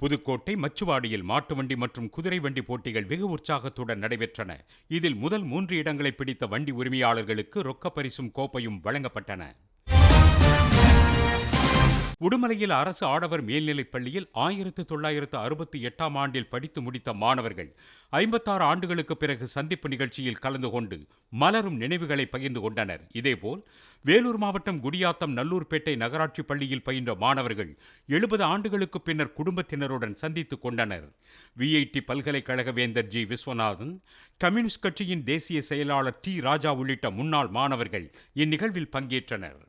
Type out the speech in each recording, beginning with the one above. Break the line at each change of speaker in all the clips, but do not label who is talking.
புதுக்கோட்டை மச்சுவாடியில் மாட்டு வண்டி மற்றும் குதிரை வண்டி போட்டிகள் வெகு உற்சாகத்துடன் நடைபெற்றன. இதில் முதல் மூன்று இடங்களை பிடித்த வண்டி உரிமையாளர்களுக்கு ரொக்க பரிசும் கோப்பையும் வழங்கப்பட்டன. உடுமலையில் அரசு ஆடவர் மேல்நிலைப் பள்ளியில் ஆயிரத்து தொள்ளாயிரத்து அறுபத்தி எட்டாம் ஆண்டில் படித்து முடித்த மாணவர்கள் ஐம்பத்தாறு ஆண்டுகளுக்கு பிறகு சந்திப்பு நிகழ்ச்சியில் கலந்து கொண்டு மலரும் நினைவுகளை பகிர்ந்து கொண்டனர். இதேபோல் வேலூர் மாவட்டம் குடியாத்தம் நல்லூர்பேட்டை நகராட்சி பள்ளியில் பயின்ற மாணவர்கள் எழுபது ஆண்டுகளுக்கு பின்னர் குடும்பத்தினருடன் சந்தித்துக் கொண்டனர். விஐடி பல்கலைக்கழக வேந்தர் ஜி விஸ்வநாதன் கம்யூனிஸ்ட் கட்சியின் தேசிய செயலாளர் டி ராஜா உள்ளிட்ட முன்னாள் மாணவர்கள் இந்நிகழ்வில் பங்கேற்றனர்.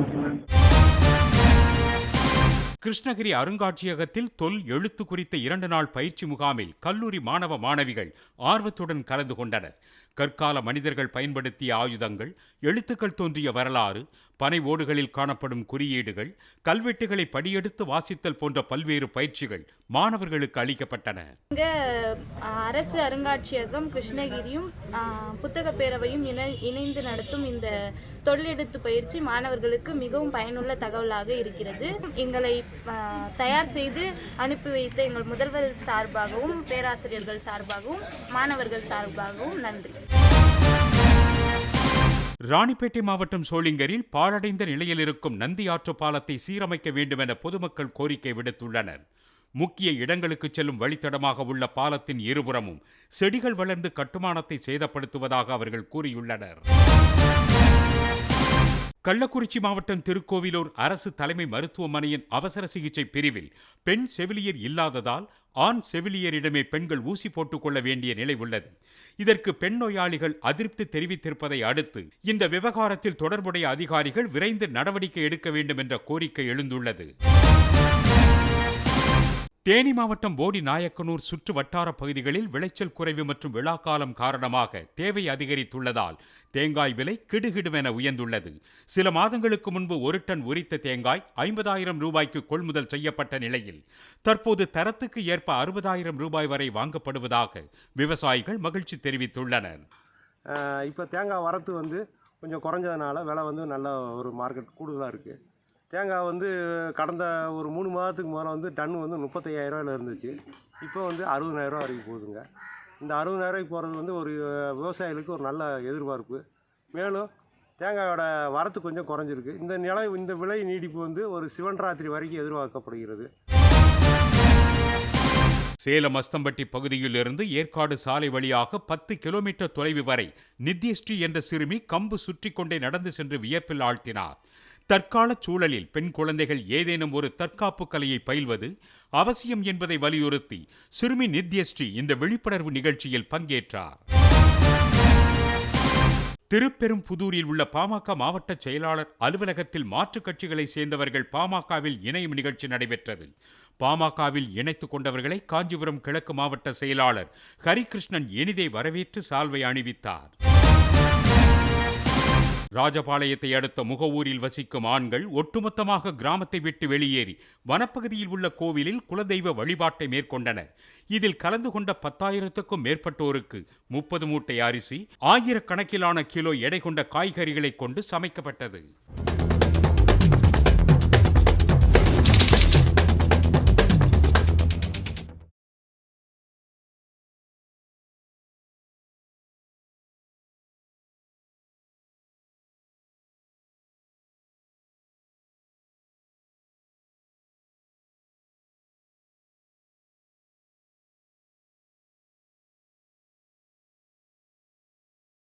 கிருஷ்ணகிரி அருங்காட்சியகத்தில் தொல் எழுத்து குறித்த இரண்டு நாள் பயிற்சி முகாமில் கல்லூரி மாணவ மாணவிகள் ஆர்வத்துடன் கலந்து கொண்டனர். கற்கால மனிதர்கள் பயன்படுத்திய ஆயுதங்கள் எழுத்துக்கள் தோன்றிய வரலாறு பனை ஓடுகளில் காணப்படும் குறியீடுகள் கல்வெட்டுகளை படியெடுத்து வாசித்தல் போன்ற பல்வேறு பயிற்சிகள் மாணவர்களுக்கு அளிக்கப்பட்டன.
அரசு அருங்காட்சியகம் கிருஷ்ணகிரியும் புத்தக புத்தகப் பேரவையும் இணை இணைந்து நடத்தும் இந்த தொழிலெடுத்து பயிற்சி மாணவர்களுக்கு மிகவும் பயனுள்ள தகவலாக இருக்கிறது. எங்களை தயார் செய்து அனுப்பி வைத்த எங்கள் முதல்வர் சார்பாகவும் பேராசிரியர்கள் சார்பாகவும் மாணவர்கள் சார்பாகவும் நன்றி.
ராணிப்பேட்டை மாவட்டம் சோளிங்கரில் பாழடைந்த நிலையில் இருக்கும் நந்தி ஆற்று பாலத்தை சீரமைக்க வேண்டும் என பொதுமக்கள் கோரிக்கை விடுத்துள்ளனர். முக்கிய இடங்களுக்கு செல்லும் வழித்தடமாக உள்ள பாலத்தின் இருபுறமும் செடிகள் வளர்ந்து கட்டுமானத்தை சேதப்படுத்துவதாக அவர்கள் கூறியுள்ளனர். கள்ளக்குறிச்சி மாவட்டம் திருக்கோவிலூர் அரசு தலைமை மருத்துவமனையின் அவசர சிகிச்சை பிரிவில் பெண் செவிலியர் இல்லாததால் ஆண் செவிலியரிடமே பெண்கள் ஊசி போட்டுக் கொள்ள வேண்டிய நிலை உள்ளது. இதற்கு பெண் நோயாளிகள் அதிருப்தி தெரிவித்திருப்பதை அடுத்து இந்த விவகாரத்தில் தொடர்புடைய அதிகாரிகள் விரைந்து நடவடிக்கை எடுக்க வேண்டும் என்ற கோரிக்கை எழுந்துள்ளது. தேனி மாவட்டம் போடி நாயக்கனூர் சுற்று வட்டார பகுதிகளில் விளைச்சல் குறைவு மற்றும் விழாக்காலம் காரணமாக தேவை அதிகரித்துள்ளதால் தேங்காய் விலை கிடுகிடுவென உயர்ந்துள்ளது. சில மாதங்களுக்கு முன்பு ஒரு டன் உரித்த தேங்காய் ஐம்பதாயிரம் ரூபாய்க்கு கொள்முதல் செய்யப்பட்ட நிலையில் தற்போது தரத்துக்கு ஏற்ப அறுபதாயிரம் ரூபாய் வரை வாங்கப்படுவதாக விவசாயிகள் மகிழ்ச்சி தெரிவித்துள்ளனர்.
இப்போ தேங்காய் வரத்து வந்து கொஞ்சம் குறைஞ்சதுனால விலை வந்து நல்ல ஒரு மார்க்கெட் கூடுதலாக இருக்குது தேங்காய் வந்து கடந்த ஒரு மூணு மாதத்துக்கு முதல்ல வந்து டன் வந்து முப்பத்தையாயிரரூவாயில் இருந்துச்சு. இப்போ வந்து அறுபதாயிரரூவா வரைக்கும் போகுதுங்க. இந்த அறுபதாயிரரூவாய்க்கு போகிறது வந்து ஒரு விவசாயிகளுக்கு ஒரு நல்ல எதிர்பார்ப்பு. மேலும் தேங்காயோட வரத்து கொஞ்சம் குறைஞ்சிருக்கு. இந்த நிலை இந்த விலை நீடிப்பு வந்து ஒரு சிவன் ராத்திரி வரைக்கும் எதிர்பார்க்கப்படுகிறது.
சேலம் அஸ்தம்பட்டி பகுதியில் இருந்து ஏற்காடு சாலை வழியாக பத்து கிலோமீட்டர் தொலைவு வரை நித்யஸ்ரீ என்ற சிறுமி கம்பு சுற்றி கொண்டே நடந்து சென்று வியப்பில் ஆழ்த்தினார். தற்கால சூழலில் பெண் குழந்தைகள் ஏதேனும் ஒரு தற்காப்பு கலையை பயில்வது அவசியம் என்பதை வலியுறுத்தி சிறுமி நித்யஸ்ரீ இந்த விழிப்புணர்வு நிகழ்ச்சியில் பங்கேற்றார். திருப்பெரும்புதூரில் உள்ள பாமக மாவட்ட செயலாளர் அலுவலகத்தில் மாற்றுக் கட்சிகளை சேர்ந்தவர்கள் பாமகவில் இணையும் நிகழ்ச்சி நடைபெற்றது. பாமகவில் இணைத்துக் கொண்டவர்களை காஞ்சிபுரம் கிழக்கு மாவட்ட செயலாளர் ஹரிகிருஷ்ணன் இனிதே வரவேற்று சால்வை அணிவித்தார். ராஜபாளையத்தை அடுத்த முகவூரில் வசிக்கும் ஆண்கள் ஒட்டுமொத்தமாக கிராமத்தை விட்டு வெளியேறி வனப்பகுதியில் உள்ள கோவிலில் குலதெய்வ வழிபாட்டை மேற்கொண்டனர். இதில் கலந்து கொண்ட பத்தாயிரத்துக்கும் மேற்பட்டோருக்கு முப்பது மூட்டை அரிசி ஆயிரக்கணக்கிலான கிலோ எடை கொண்ட காய்கறிகளை கொண்டு சமைக்கப்பட்டது.